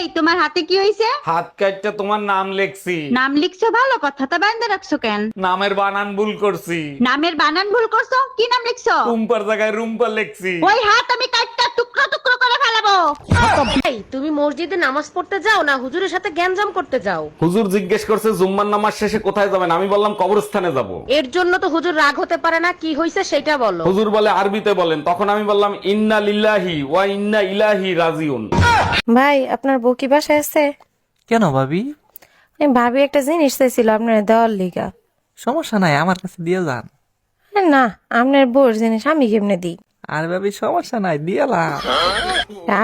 এই তোমার হাতে কি হয়েছে হাত কাটটা তোমার নাম লেখছি। নাম লিখছো ভালো কথা তা বান্ধে রাখছো কেন? নামের বানান ভুল করছি। নামের বানান ভুল করছ? কি নাম লিখছো? রুম্পার জায়গায় রুম্পা লেখছি। ওই হাত আমি কাটটা টুকরা টুকরো তুমি মসজিদে নামাজ পড়তে যাও না হুজুরের সাথে গ্যাঞ্জাম করতে যাও। হুজুর জিজ্ঞেস করছে জুম্মার নামাজ শেষে কোথায় যাবেন? আমি বললাম কবরস্থানে যাব। এর জন্য তো হুজুর রাগ হতে পারে না কি হয়েছে সেটা বলো। হুজুর বলে আরবিতে বলেন। তখন আমি বললাম ইন্না লিল্লাহি ওয়া ইন্না ইলাহি রাজিউন। ভাই আপনার বউ কি বাসায় আছে? কেন ভাবি? আমি ভাবি একটা জিনিস চাইছিল আপনার দেওয়ার লিগা। সমস্যা নাই আমার কাছে দিয়ে যান। না আপনার বউর জিনিস আমি কেমনে দিই? আর ভাবি সমস্যা নাই দিয়ালাম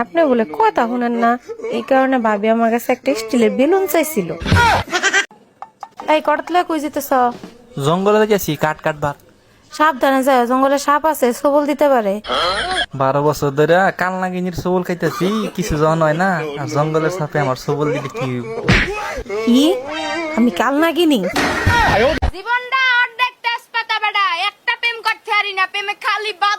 আপনি বলে কথা শুনেন না। এই কারণে ভাবি আমার কাছে একটা স্টিলের বেলুন চাইছিল। এই কটতলা কই যেতেছ? জঙ্গলে গেছি কাট কাট বার সাবধানে যায় জঙ্গলে সাপ আছে সবল দিতে পারে। বারো বছর ধরে কাল নাগিনীর সবল খাইতেছি কিছু জন হয় না আর জঙ্গলের সাপে আমার সবল দিলে কি কি? আমি কাল না কিনি জীবনটা অর্ধেক তেজপাতা বেড়া একটা প্রেম করতে পারি না প্রেমে খালি তো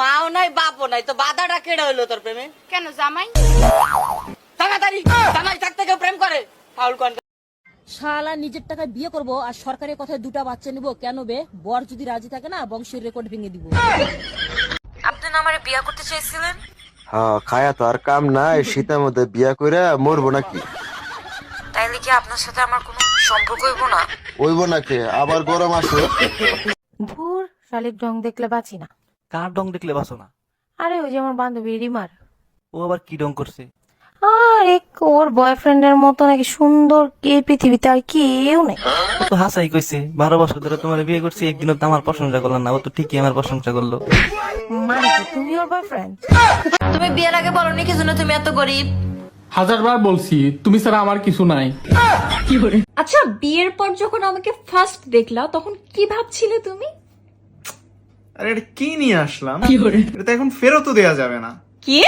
মাও নাই বাপও নাই। তো বাধাটা কেড়ে হইল তোর প্রেমে? কেন জামাই? তাড়াতাড়ি জামাই থাকতে কেউ প্রেম করে। ফাউল কন শালা নিজের টাকায় বিয়ে করব আর সরকারের কথায় দুটা বাচ্চা নিব কেন বে? বর যদি রাজি থাকে না বংশের রেকর্ড ভেঙে দিব। আপনি না আমারে বিয়া করতে চাইছিলেন? হ্যাঁ খায়া তো আর কাম নাই শীতের মধ্যে বিয়া কইরা মরবো নাকি? তাইলে কি আপনার সাথে আমার কোনো সম্পর্ক হইব না? ওইব নাকি? আবার গরম আছে। ধুর শালিক ঢং দেখলে বাঁচি না। কার ডং দেখলে বাসো না? আরে ওই যে আমার বান্ধবী রিমার। ও আবার কি ডং করছে? আরে ওর বয়ফ্রেন্ডের মতো নাকি সুন্দর কে পৃথিবীতে আর কেউ নেই। ও তো হাসাই কইছে বারো বছর ধরে তোমার বিয়ে করছি একদিনও তো আমার প্রশংসা করলাম না ও তো ঠিকই আমার প্রশংসা করল। মানে কি, তুমি ওর বয়ফ্রেন্ড? তুমি বিয়ের আগে বলনি কিছু না তুমি এত গরিব? হাজারবার বলছি তুমি ছাড়া আমার কিছু নাই। আচ্ছা বিয়ের পর যখন আমাকে ফার্স্ট দেখলা তখন কি ভাবছিলে তুমি? আরে এটা কি নিয়ে আসলাম? এটা তো এখন ফেরতও দেয়া যাবে না। কি?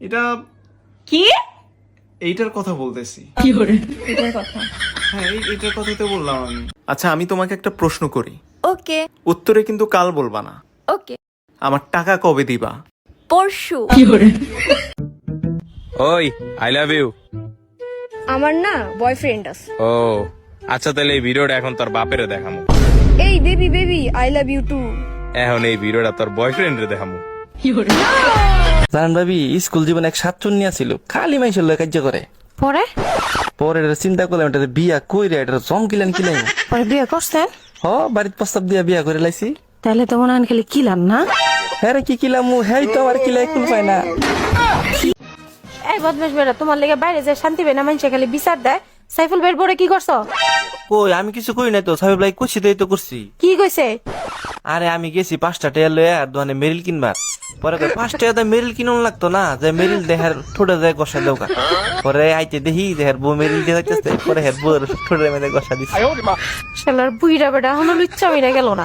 এটা কি? এইটার কথা বলতেছি। এটার কথা। হ্যাঁ এই- এইটার কথা তো বললাম আমি। আচ্ছা আমি তোমাকে একটা প্রশ্ন করি। ওকে। উত্তরে কিন্তু কাল বলবা না। ওকে। আমার টাকা কবে দিবা? পরশু। কি করে? ওই আই লাভ ইউ আমার না বয়ফ্রেন্ড আছে। ও আচ্ছা তাহলে এই ভিডিওটা এখন তোর বাপেরে দেখামু। এই baby baby I love you too এখন এই ভিডিওটা তোর বয়ফ্রেন্ড রে দেখামু। জানেন ভাবি স্কুল জীবনে এক সাতচুন্নি ছিল খালি মাইসের লয় কার্য করে। পরে? পরে এটা চিন্তা করলাম এটা বিয়া কইরে এটা জম কিলেন কিলেন পরে বিয়ে করছেন? হ বাড়িতে প্রস্তাব দিয়া বিয়া করে লাইছি। তাহলে তো মনে হয় খালি কিলাম না? হ্যাঁ কি কিলাম হ্যাঁ তো আমার কিলাই কুল পায় না। এই বদমাস বেড়া তোমার লেগে বাইরে যায় শান্তি পায় না মানুষে খালি বিচার দেয়। সাইফুল বের পরে কি করছ? কই আমি কিছু কই নাই তো সাহেব লাই কুছি তো করছি। কি কইছে? আরে আমি গেছি পাঁচটা টেয়ার লয়ে আর দোকানে মেরিল কিনবার। পরে কই, পাঁচ টাকা তো মেরিল কিনুন লাগতো না যে মেরিল দেহার ঠোঁটে যায় গসা দেওকা পরে আইতে দেখি দেহার বউ মেরিল দিয়ে যাইতেছে পরে হের বউর ঠোঁটের মধ্যে গসা দিচ্ছে শালার বুইরা বেটা হলো লুচ্চা মিরা গেল না।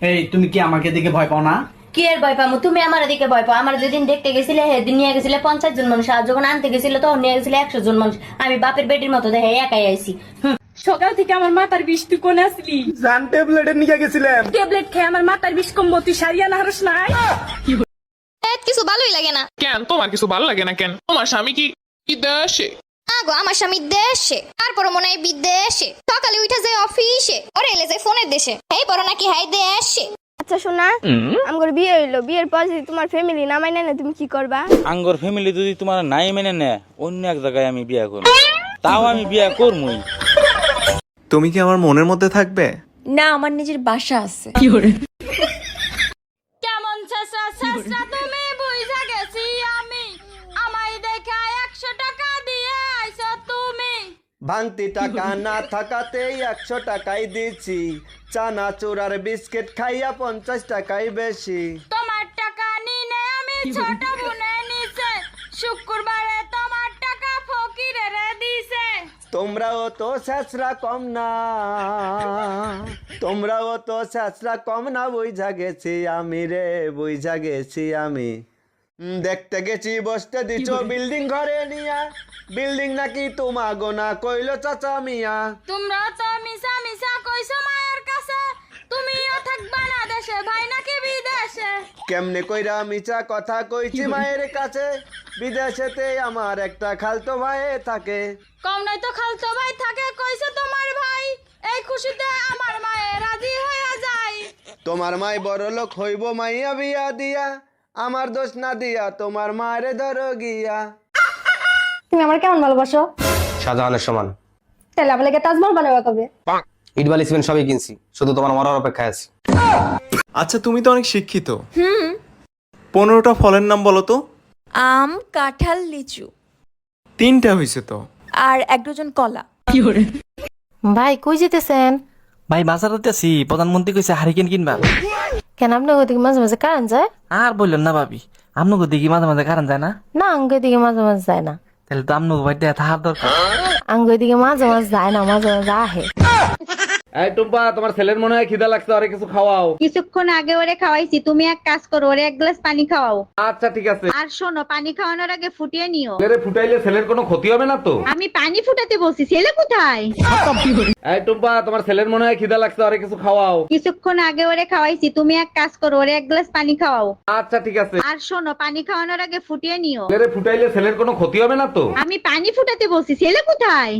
এই তুমি কি আমাকে দেখে ভয় পাও না? কি এর ভয় পামু? তুমি আমার দিকে ভয় পাও। আমার যেদিন দেখতে গেছিলে সেদিন নিয়ে গেছিলে পঞ্চাশ জন মানুষ আর যখন আনতে গেছিলে তখন নিয়ে গেছিলে একশো জন মানুষ। আমি বাপের বেটির মতো দেখে একাই আইছি। সকাল থেকে আমার মাথার বিষ তুই কোনে আসলি? জান ট্যাবলেটে নিয়ে গেছিলাম। ট্যাবলেট খেয়ে আমার মাথার বিষ কমবো তুই সারিয়া না হারস নাই? কিছু ভালোই লাগে না। কেন? তোমার কিছু ভালো লাগে না কেন? তোমার স্বামী কি বিদেশে? আগো আমার স্বামী দেশে। তারপর মনে হয় বিদেশে। সকালে উঠে যায় অফিসে ওরে এলে যায় ফোনের দেশে। এই বড় নাকি হাই দেশে? আচ্ছা শোনা। আমার বিয়ে হইল। বিয়ের পর যদি তোমার ফ্যামিলি নামাই না তুমি কি করবা? আঙ্গর ফ্যামিলি যদি তোমার নাই মেনে নেয় অন্য এক জায়গায় আমি বিয়া করব। তাও আমি বিয়া করমুই। তুমি কি আমার মনের মধ্যে থাকবে? না আমার নিজের বাসা আছে। কেমন ছেসরা ছেসরা তুমি বুঝা গেছি আমি। আমায় দেখা একশো টাকা দিয়ে আইছো তুমি। ভাঙতি টাকা না থাকাতেই একশো টাকাই দিচ্ছি চানা চুরার বিস্কিট খাইয়া পঞ্চাশ টাকাই বেশি। তোমার টাকা নিনে আমি ছোট বোনে নিছে। শুক্রবারে তোমার টাকা ফকিরে রে দিছে। তোমরাও তো শেষরা কম না। তোমরাও তো ছাত্রা কম না বুঝা গেছি আমি রে বুঝা গেছি আমি। দেখতে গেছি বসতে দিছো বিল্ডিং ঘরে নিয়া। বিল্ডিং নাকি তোমা গোনা কইলো চাচা মিয়া। তোমরা তো মিশা মিশা কইছো মায়ের কেমনে কইরা মিছা কথা কইছি মায়ের কাছে? বিদেশেতে আমার একটা খালতো ভাই থাকে। কম নাই তো খালতো ভাই থাকে কইছে তোমার ভাই। এই খুশিতে আমার মায়ে রাজি হয়ে যায়। তোমার মাই বড় লোক হইব মাইয়া বিয়া দিয়া আমার দোষ না দিয়া তোমার মায়ের ধরো গিয়া। তুমি আমার কেমন ভালোবাসো? শাহজাহানের সমান। তাহলে আমার লাগে তাজমহল বানাবে কবে? ইট বালি সিমেন্ট সবই কিনছি শুধু তোমার মরার অপেক্ষায় আছি। আচ্ছা তুমি তো অনেক শিক্ষিত। হুম। পনেরোটা ফলের নাম বলো তো। আম কাঁঠাল লিচু। তিনটা হয়েছে তো। আর এক ডজন কলা। ভাই কই যেতেছেন? ভাই বাজারতে আছি প্রধানমন্ত্রী কইছে হারিকেন কিনবা। কেন আপনার ওদিকে মাঝে মাঝে কারেন্ট যায়? আর বললেন না ভাবি। আপনাকে দেখি মাঝে মাঝে কারণ যায় না? না আঙ্গ দিকে মাঝে মাঝে যায় না। তাহলে তো আপনাকে বাড়িতে থাকার দরকার। আঙ্গ দিকে মাঝে মাঝে যায় না মাঝে মাঝে আহে। এই টুম্পা তোমার ছেলের মনে হয় খিদা লাগছে আরে কিছু খাওয়াও। কিছুক্ষণ আগে ওরে খাওয়াইছি তুমি এক কাজ করো ওরে এক গ্লাস পানি খাওয়াও। আচ্ছা ঠিক আছে। আর শোনো পানি খাওয়ানোর আগে ফুটিয়ে নিও। ছেলেরে ফুটাইলে ছেলের কোনো ক্ষতি হবে না তো? আমি পানি ফুটাতে বলছি ছেলে কোথায়? এই টুম্পা তোমার ছেলের মনে হয় খিদা লাগছে আরে কিছু খাওয়াও। কিছুক্ষণ আগে ওরে খাওয়াইছি তুমি এক কাজ করো ওরে এক গ্লাস পানি খাওয়াও। আচ্ছা ঠিক আছে। আর শোনো পানি খাওয়ানোর আগে ফুটিয়ে নিও। ছেলেরে ফুটাইলে ছেলের কোনো ক্ষতি হবে না তো? আমি পানি ফুটাতে বলছি ছেলে কোথায়?